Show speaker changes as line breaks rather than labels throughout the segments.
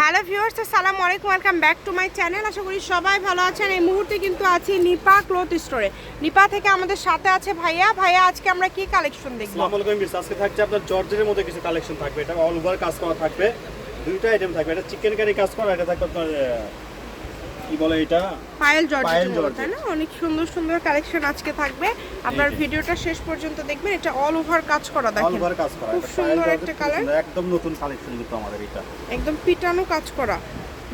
Hello viewers সালাম আলাইকুম, welcome back to my channel. আশা করি সবাই ভালো আছেন। এই মুহূর্তে কিন্তু আছি নিপা ক্লথ স্টোরে। নিপা থেকে আমাদের সাথে আছে ভাইয়া। ভাইয়া, আজকে আমরা কি কালেকশন দেখব?
আজকে থাকছে আপনার জর্জের মধ্যে কিছু কালেকশন থাকবে। এটা অল ওভার কাজ করা থাকবে। দুইটা আইটেম থাকবে। এটা চিকেন কারি কাজ করা, এটা থাকবে আপনার কি বলে এটা?
পায়েল জর্জেট তাই না? অনেক সুন্দর সুন্দর কালেকশন আজকে থাকবে। আপনার ভিডিওটা শেষ পর্যন্ত দেখবেন এটা অল ওভার কাজ করা
অল ওভার কাজ করা।
খুব সুন্দর একটা কালার
একদম নতুন কালেকশন কিন্তু আমাদের এটা।
একদম পিটানো কাজ করা।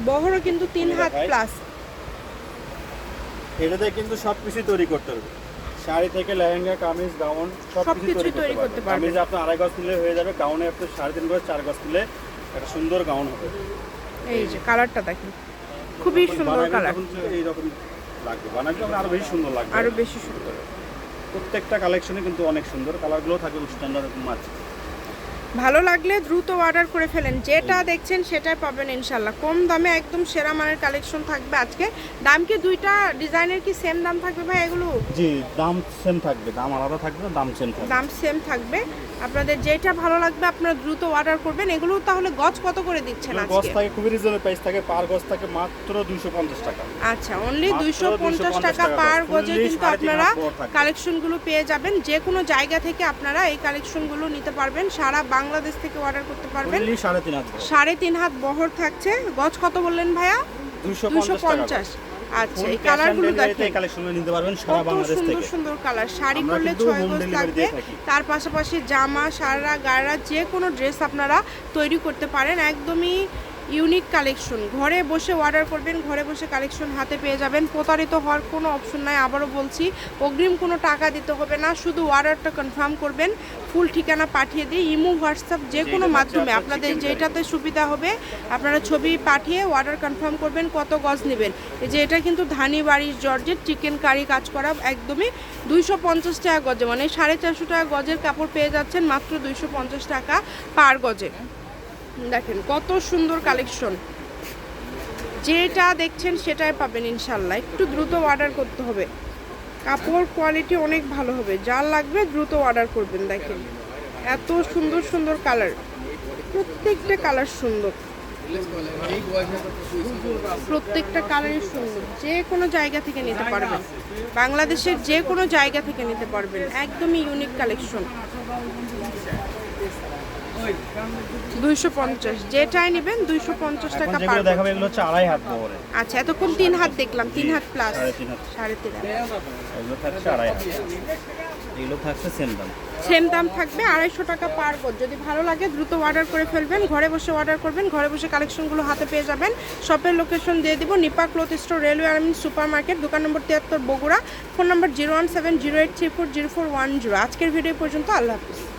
বহরও কিন্তু তিন হাত প্লাস
এটাতে কিন্তু সবকিছু তৈরি করতে হবে। শাড়ি থেকে লেহেঙ্গা কামিজ গাউন সবকিছু
তৈরি করতে পারবেন।
কামিজে আপনার আড়াই গজ নিলে হয়ে যাবে গাউনে আপনার সাড়ে তিন গজ চার গজ নিলে একটা সুন্দর গাউন হবে।
এই যে কালারটা দেখেন। খুবই সুন্দর কালার
এইরকম লাগবে। বানাবে তখন আরও বেশি সুন্দর লাগবে।
আরও বেশি সুন্দর।
প্রত্যেকটা কালেকশনে কিন্তু অনেক সুন্দর কালারগুলো থাকে স্ট্যান্ডার্ড মাছ
ভালো লাগলে দ্রুত অর্ডার করে ফেলেন। যেটা দেখছেন সেটাই পাবেন ইনশাল্লাহ কম দামে একদম সেরা মানের কালেকশন থাকবে আজকে। দাম কি দুইটা ডিজাইনের কি সেম দাম থাকবে ভাই এগুলো?
জি দাম সেম থাকবে। দাম আলাদা থাকবে দাম সেম থাকবে।
দাম সেম থাকবে। আপনাদের যেটা ভালো লাগবে আপনারা দ্রুত অর্ডার করবেন। এগুলো তাহলে গজ কত করে দিচ্ছেন
এগুলো গজ থাকে খুবই রিজনেবল প্রাইস থাকে পার গজ থাকে মাত্র দুইশো পঞ্চাশ টাকা।
আচ্ছা অনলি দুইশো পঞ্চাশ
250
টাকা পার। গজে কিন্তু আপনারা। কালেকশনগুলো পেয়ে যাবেন। যে কোনো জায়গা থেকে আপনারা এই কালেকশনগুলো নিতে পারবেন। সারা বাংলাদেশ থেকে অর্ডার করতে পারবেন।
সাড়ে তিন হাত
সাড়ে তিন হাত বহর থাকছে। গজ কত বললেন ভাইয়া?
দুইশো
দুশো
পঞ্চাশ টাকা।
পঞ্চাশ। আচ্ছা এই কালারগুলো দেখেন।
কালেকশনগুলো নিতে পারবেন সারা বাংলাদেশ
সুন্দর
থেকে।
সুন্দর কালার শাড়ি করলে
কিন্তু
ছয় গজ লাগবে। তার পাশাপাশি জামা সারা গাড়া যে কোনো ড্রেস আপনারা তৈরি করতে পারেন। একদমই ইউনিক কালেকশন। ঘরে বসে অর্ডার করবেন ঘরে বসে কালেকশন হাতে পেয়ে যাবেন। প্রতারিত হওয়ার কোনো অপশন নাই আবারও বলছি অগ্রিম কোনো টাকা দিতে হবে না শুধু অর্ডারটা কনফার্ম করবেন ফুল ঠিকানা পাঠিয়ে দিই ইমো হোয়াটসঅ্যাপ যে কোনো মাধ্যমে। আপনাদের যেটাতে সুবিধা হবে আপনারা ছবি পাঠিয়ে অর্ডার কনফার্ম করবেন কত গজ নেবেন। এই যে এটা কিন্তু ধানি বাড়ির জর্জের চিকেন কারি কাজ করা একদমই দুইশো পঞ্চাশ টাকা গজে মানে সাড়ে চারশো টাকা গজের কাপড় পেয়ে যাচ্ছেন মাত্র দুইশো পঞ্চাশ টাকা পার গজে। দেখেন, কত সুন্দর কালেকশন যেটা দেখছেন সেটাই পাবেন ইনশাল্লাহ। একটু দ্রুত অর্ডার করতে হবে। কাপড় কোয়ালিটি অনেক ভালো হবে। যার লাগবে দ্রুত অর্ডার করবেন, দেখেন। এত সুন্দর সুন্দর কালার প্রত্যেকটা কালার সুন্দর। প্রত্যেকটা কালারই সুন্দর। যে কোনো জায়গা থেকে নিতে পারবেন। বাংলাদেশের যে কোনো জায়গা থেকে নিতে পারবেন। একদমই ইউনিক কালেকশন দুইশো পঞ্চাশ। যেটাই নেবেন দুইশো পঞ্চাশ টাকা পার
দেখাবে এগুলো হচ্ছে আড়াই হাত বহরে
আচ্ছা এতক্ষণ তিন হাত দেখলাম তিন হাত প্লাস সাড়ে তিন হাত।
এগুলো থাকছে আড়াই হাত। এগুলো থাকছে সেম দাম।
সেম দাম থাকবে আড়াইশো টাকা পার গজ যদি ভালো লাগে দ্রুত অর্ডার করে ফেলবেন। ঘরে বসে অর্ডার করবেন। ঘরে বসে কালেকশনগুলো হাতে পেয়ে যাবেন। শপের লোকেশন দিয়ে দিব Nipa cloth store railway Armin super market দোকান নম্বর তিয়াত্তর Bogura. Phone number zero one seven zero eight three four zero four one zero আজকের ভিডিও পর্যন্ত আল্লাহ হাফিজ।